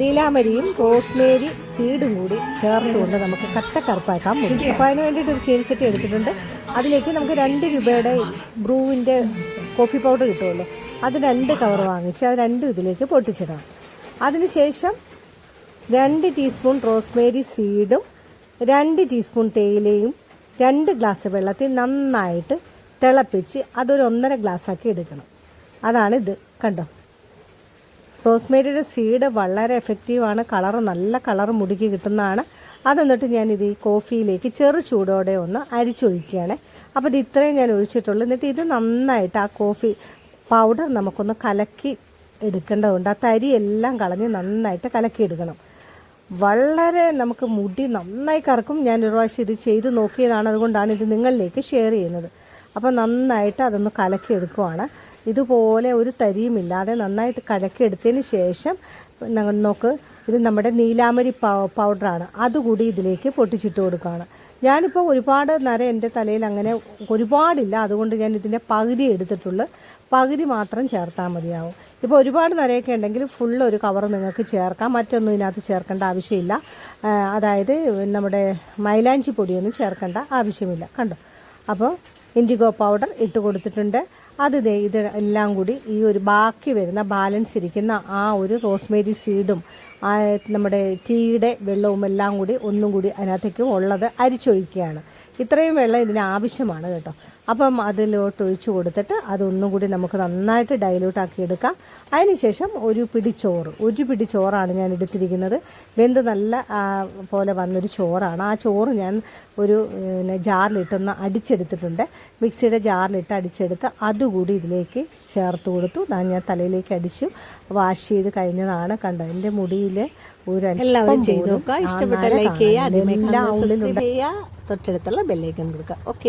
നീലാമരിയും Rosemary സീഡും കൂടി ചേർത്തുകൊണ്ട് നമുക്ക് കട്ടക്കറുപ്പാക്കാൻ പോകും അപ്പോൾ അതിന് വേണ്ടിയിട്ട് ഒരു ചേരിച്ചട്ടി എടുത്തിട്ടുണ്ട്. അതിലേക്ക് നമുക്ക് രണ്ട് രൂപയുടെ ബ്രൂവിന്റെ കോഫി പൗഡർ കിട്ടുമല്ലോ. അത് രണ്ട് കവർ വാങ്ങിച്ച് അത് രണ്ടും ഇതിലേക്ക് പൊട്ടിച്ചിടാം. അതിനുശേഷം രണ്ട് ടീസ്പൂൺ റോസ്മേരി സീഡും രണ്ട് ടീസ്പൂൺ തേയിലയും രണ്ട് ഗ്ലാസ് വെള്ളത്തിൽ നന്നായിട്ട് തിളപ്പിച്ച് അതൊരു ഒന്നര ഗ്ലാസ്സാക്കി എടുക്കണം. അതാണ് ഇത്. കണ്ടോ? റോസ്മേരിയുടെ സീഡ് വളരെ എഫക്റ്റീവാണ് കളർ നല്ല കളർ മുടിക്ക് കിട്ടുന്നതാണ്. അതെന്നിട്ട് ഞാൻ ഇത് ഈ കോഫിയിലേക്ക് ചെറു ചൂടോടെ ഒന്ന് അരിച്ചൊഴിക്കുകയാണ്. അപ്പോൾ ഇത് ഇത്രയും ഞാൻ ഒഴിച്ചിട്ടുള്ളൂ. എന്നിട്ട് ഇത് നന്നായിട്ട് ആ കോഫി പൗഡർ നമുക്കൊന്ന് കലക്കി എടുക്കേണ്ടതുണ്ട്. ആ തരി എല്ലാം കളഞ്ഞ് നന്നായിട്ട് കലക്കി എടുക്കണം. വളരെ നമുക്ക് മുടി നന്നായി കറക്കും. ഞാൻ ഒരു പ്രാവശ്യം ഇത് ചെയ്ത് നോക്കിയതാണ്. അതുകൊണ്ടാണ് ഇത് നിങ്ങളിലേക്ക് ഷെയർ ചെയ്യുന്നത്. അപ്പോൾ നന്നായിട്ട് അതൊന്ന് കലക്കി എടുക്കുവാണ്. ഇതുപോലെ ഒരു തരിയുമില്ലാതെ നന്നായിട്ട് കലക്കിയെടുത്തതിന് ശേഷം നോക്ക് ഇത് നമ്മുടെ നീലാമരി പൗഡറാണ്. അതുകൂടി ഇതിലേക്ക് പൊട്ടിച്ചിട്ട് കൊടുക്കുകയാണ്. ഞാനിപ്പോൾ ഒരുപാട് നര എന്റെ തലയിൽ അങ്ങനെ ഒരുപാടില്ല. അതുകൊണ്ട് ഞാൻ ഇതിന്റെ പകുതി എടുത്തിട്ടുള്ളൂ. പകുതി മാത്രം ചേർത്താൽ മതിയാവും. ഇപ്പോൾ ഒരുപാട് നരയൊക്കെ ഉണ്ടെങ്കിൽ ഫുൾ ഒരു കവർ നിങ്ങൾക്ക് ചേർക്കാം. മറ്റൊന്നും ഇതിനകത്ത് ചേർക്കേണ്ട ആവശ്യമില്ല. അതായത് നമ്മുടെ മൈലാഞ്ചി പൊടിയൊന്നും ചേർക്കേണ്ട ആവശ്യമില്ല. കണ്ടോ? അപ്പോൾ ഇൻഡിഗോ പൗഡർ ഇട്ട് കൊടുത്തിട്ടുണ്ട്. അത് ദേ ഇത് എല്ലാം കൂടി ഈ ഒരു ബാക്കി വരുന്ന ബാലൻസ് ഇരിക്കുന്ന ആ ഒരു റോസ്മേരി സീഡും നമ്മുടെ ടീയുടെ വെള്ളവും എല്ലാം കൂടി ഒന്നും കൂടി അതിനകത്തേക്ക് ഉള്ളത് അരിച്ചൊഴിക്കുകയാണ്. ഇത്രയും വെള്ളം ഇതിന് ആവശ്യമാണ് കേട്ടോ. അപ്പം അതിലോട്ട് ഒഴിച്ചു കൊടുത്തിട്ട് അതൊന്നും കൂടി നമുക്ക് നന്നായിട്ട് ഡൈലൂട്ട് ആക്കി എടുക്കാം. അതിനുശേഷം ഒരു പിടി ചോറ്. ഒരു പിടി ചോറാണ് ഞാൻ എടുത്തിരിക്കുന്നത്. വെന്ത് നല്ല പോലെ വന്നൊരു ചോറാണ്. ആ ചോറ് ഞാൻ ഒരു പിന്നെ ജാറിലിട്ടൊന്ന് അടിച്ചെടുത്തിട്ടുണ്ട്. മിക്സിയുടെ ജാറിലിട്ട് അടിച്ചെടുത്ത് അതുകൂടി ഇതിലേക്ക് ചേർത്ത് കൊടുത്തു. ഞാൻ ഞാൻ തലയിലേക്ക് അടിച്ചു. വാഷ് ചെയ്ത് കഴിഞ്ഞതാണ്. കണ്ടോ എന്റെ മുടിയിൽ ഒരു എല്ലാവരും ചെയ്ത് നോക്കുക. ഇഷ്ടപ്പെട്ട ലൈക്ക് ചെയ്യുക. തൊട്ടടുത്തുള്ള ബെല്ലൈക്കൺ കൊടുക്കുക. ഓക്കെ